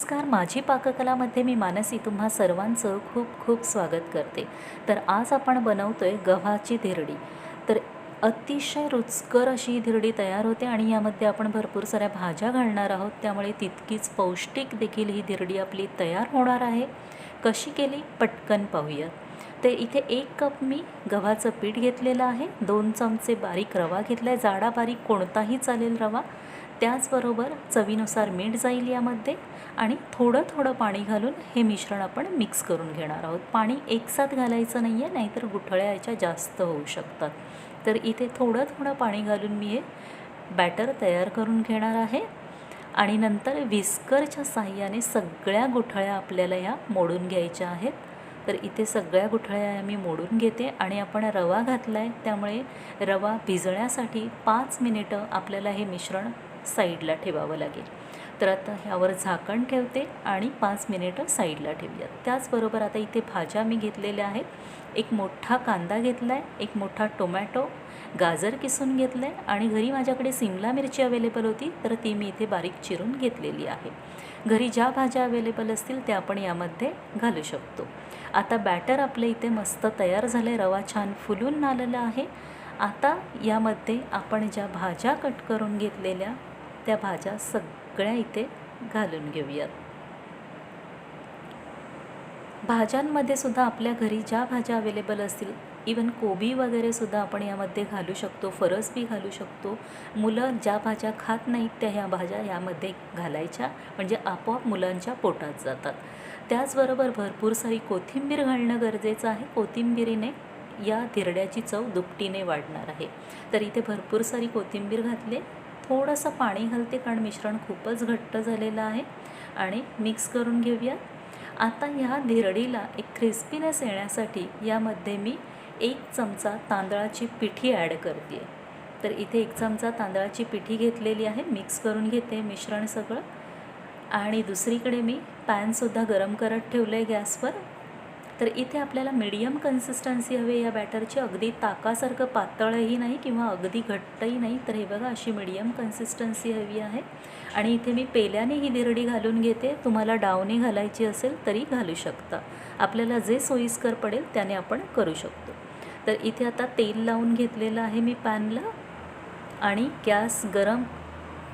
नमस्कार माझी पाककलामध्ये मी मानसी तुम्हा सर्वांचं खूप खूप स्वागत करते. तर आज आपण बनवतो आहे गव्हाची धिरडी. तर अतिशय रुचकर अशी ही धिरडी तयार होते आणि यामध्ये आपण भरपूर साऱ्या भाज्या घालणार आहोत. त्यामुळे तितकीच पौष्टिक देखील ही धिरडी आपली तयार होणार आहे. कशी केली? पटकन पाहूयात. तर इथे एक कप मी गव्हाचं पीठ घेतलेलं आहे. दोन चमचे बारीक रवा घेतला आहे जाडा बारीक कोणताही चालेल रवा. त्याचबरोबर चवीनुसार मीठ जाईल यामध्ये आणि थोडं थोडं पाणी घालून हे मिश्रण आपण मिक्स करून घेणार आहोत. पाणी एकसाथ घालायचं नाही आहे नाहीतर गुठळ्या याच्या जास्त होऊ शकतात. तर इथे थोडं थोडं पाणी घालून मी हे बॅटर तयार करून घेणार आहे. आणि नंतर विस्करच्या साह्याने सगळ्या गुठळ्या आपल्याला ह्या मोडून घ्यायच्या आहेत. तर इथे सगळ्या गुठळ्या मी मोडून घेते आणि आपण रवा घातला आहे त्यामुळे रवा भिजण्यासाठी पाच मिनिटं आपल्याला हे मिश्रण साईडला ठेवावं लागेल. तर आता ह्यावर झाकण ठेवते आणि पाच मिनिटं साईडला ठेवूयात. त्याचबरोबर आता इथे भाज्या मी घेतलेल्या आहेत. एक मोठा कांदा घेतला आहे एक मोठा टोमॅटो गाजर किसून घेतलं आहे आणि घरी माझ्याकडे सिमला मिरची अवेलेबल होती तर ती मी इथे बारीक चिरून घेतलेली आहे. घरी ज्या भाज्या अवेलेबल असतील त्या आपण यामध्ये घालू शकतो. आता बॅटर आपलं इथे मस्त तयार झालं आहे रवा छान फुलून आलेला आहे. आता यामध्ये आपण ज्या भाज्या कट करून घेतलेल्या त्या भाज्या सगळ्या इथे घालून घेऊयात. भाज्यांमध्ये सुद्धा आपल्या घरी ज्या भाज्या अवेलेबल असतील इवन कोबी वगैरे सुद्धा आपण यामध्ये घालू शकतो फरस बी घालू शकतो. मुलं ज्या भाज्या खात नाहीत त्या ह्या भाज्या यामध्ये घालायच्या म्हणजे आपोआप मुलांच्या पोटात जातात. त्याचबरोबर भरपूर सारी कोथिंबीर घालणं गरजेचं आहे. कोथिंबीरीने या धिरड्याची चव दुपटीने वाढणार आहे. तर इथे भरपूर सारी कोथिंबीर घातले. थोडंसं पाणी घालते कारण मिश्रण खूपच घट्ट झालेलं आहे. आणि मिक्स करून घेऊया आता ह्या धिरडीला एक क्रिस्पीनेस येण्यासाठी यामध्ये मी एक चमचा तांदळाची पिठी ॲड करते. तर इथे एक चमचा तांदळाची पिठी घेतलेली आहे मिक्स करून घेते मिश्रण सगळं. आणि दुसरीकडे मी पॅनसुद्धा गरम करत ठेवलं आहे गॅसवर. तर इथे आपल्याला मीडियम कन्सिस्टन्सी हवी या बॅटरची अगदी ताकासारखं पातळही नाही किंवा अगदी घट्टही नाही. तर हे बघा अशी मीडियम कन्सिस्टन्सी हवी आहे. आणि इथे मी पेल्याने ही दिरडी घालून घेते. तुम्हाला डावने घालायची असेल तरी घालू शकता. आपल्याला जे सोयीस्कर पडेल त्याने आपण करू शकतो. तर इथे आता तेल लावून घेतलेलं आहे मी पॅनला. आणि गॅस गरम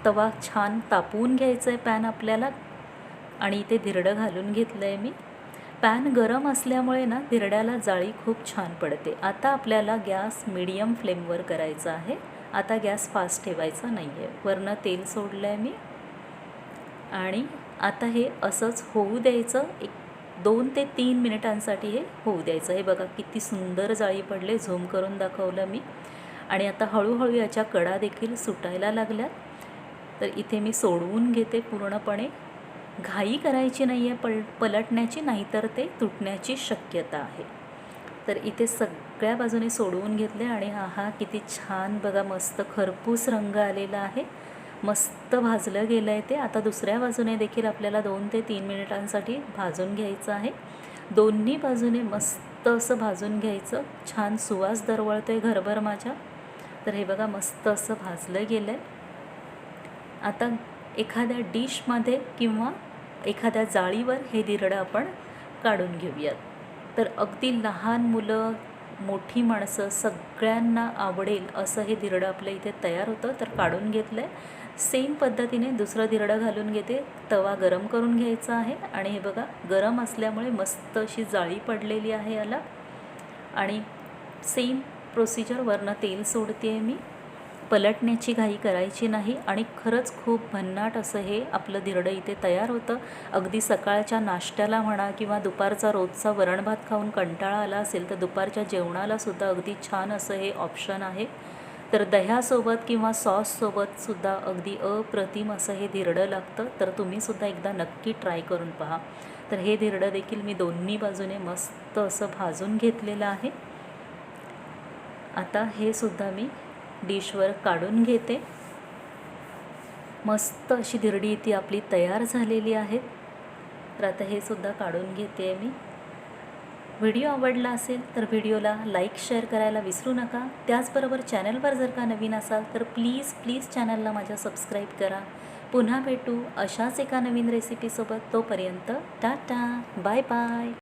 तवा छान तापवून घ्यायचं आहे पॅन आपल्याला. आणि इथे धिरडं घालून घेतलं आहे मी. पॅन गरम असल्यामुळे ना धिरड्याला जाळी खूप छान पडते. आता आपल्याला गॅस मिडियम फ्लेमवर करायचा आहे. आता गॅस फास्ट ठेवायचा नाही आहे वरनं तेल सोडलं आहे मी. आणि आता हे असंच होऊ द्यायचं. एक दोन ते तीन मिनिटांसाठी हे होऊ द्यायचं. हे बघा किती सुंदर जाळी पडले. झूम करून दाखवलं मी. आणि आता हळूहळू याच्या कडा देखील सुटायला लागल्यात. तर इथे मी सोडवून घेते पूर्णपणे. घाई करायची नाही आहे पल पलटण्याची नाहीतर ते तुटण्याची शक्यता आहे. तर इथे सगळ्या बाजूने सोडवून घेतले आणि हा हा किती छान बघा मस्त खरपूस रंग आलेला आहे. मस्त भाजलं गेलं आहे ते. आता दुसऱ्या बाजूने देखील आपल्याला दोन ते तीन मिनिटांसाठी भाजून घ्यायचं आहे. दोन्ही बाजूने मस्त असं भाजून घ्यायचं. छान सुवास दरवळतो आहे घरभर माझ्या. तर हे बघा मस्त असं भाजलं गेलं आहे आता एखाद्या डिशमध्ये किंवा एखाद्या जाळीवर हे दिरडं आपण काढून घेऊयात. तर अगदी लहान मुलं मोठी माणसं सगळ्यांना आवडेल असं हे दिरडं आपलं इथे तयार होतं तर काढून घेतलं आहे सेम पद्धतीने दुसरं दिरडं घालून घेते. तवा गरम करून घ्यायचा आहे आणि हे बघा गरम असल्यामुळे मस्त अशी जाळी पडलेली आहे याला. आणि सेम प्रोसिजर वरनं तेल सोडते आहे मी. पलटण्याची घाई करायची नाही आणि खरंच खूप भन्नाट असं हे आपलं धिरडं इथे तयार होतं. अगदी सकाळच्या नाश्त्याला म्हणा किंवा दुपारचा रोजचा वरणभात खाऊन कंटाळा आला असेल तर दुपारच्या जेवणालासुद्धा अगदी छान असं हे ऑप्शन आहे. तर दह्यासोबत किंवा सॉससोबतसुद्धा अगदी अप्रतिम असं हे धिरडं लागतं. तर तुम्हीसुद्धा एकदा नक्की ट्राय करून पहा. तर हे धिरडं देखील मी दोन्ही बाजूने मस्त असं भाजून घेतलेलं आहे. आता हे सुद्धा मी डिशवर काढून घेते. मस्त अशी धिरडी ती आपली तयार झालेली आहे. तर आता हे सुद्धा काढून घेते आहे मी. व्हिडिओ आवडला असेल तर व्हिडिओला लाईक शेअर करायला विसरू नका. त्याचबरोबर चॅनलवर जर का नवीन असाल तर प्लीज प्लीज चॅनलला माझ्या सबस्क्राईब करा. पुन्हा भेटू अशाच एका नवीन रेसिपीसोबत तोपर्यंत टाटा बाय बाय.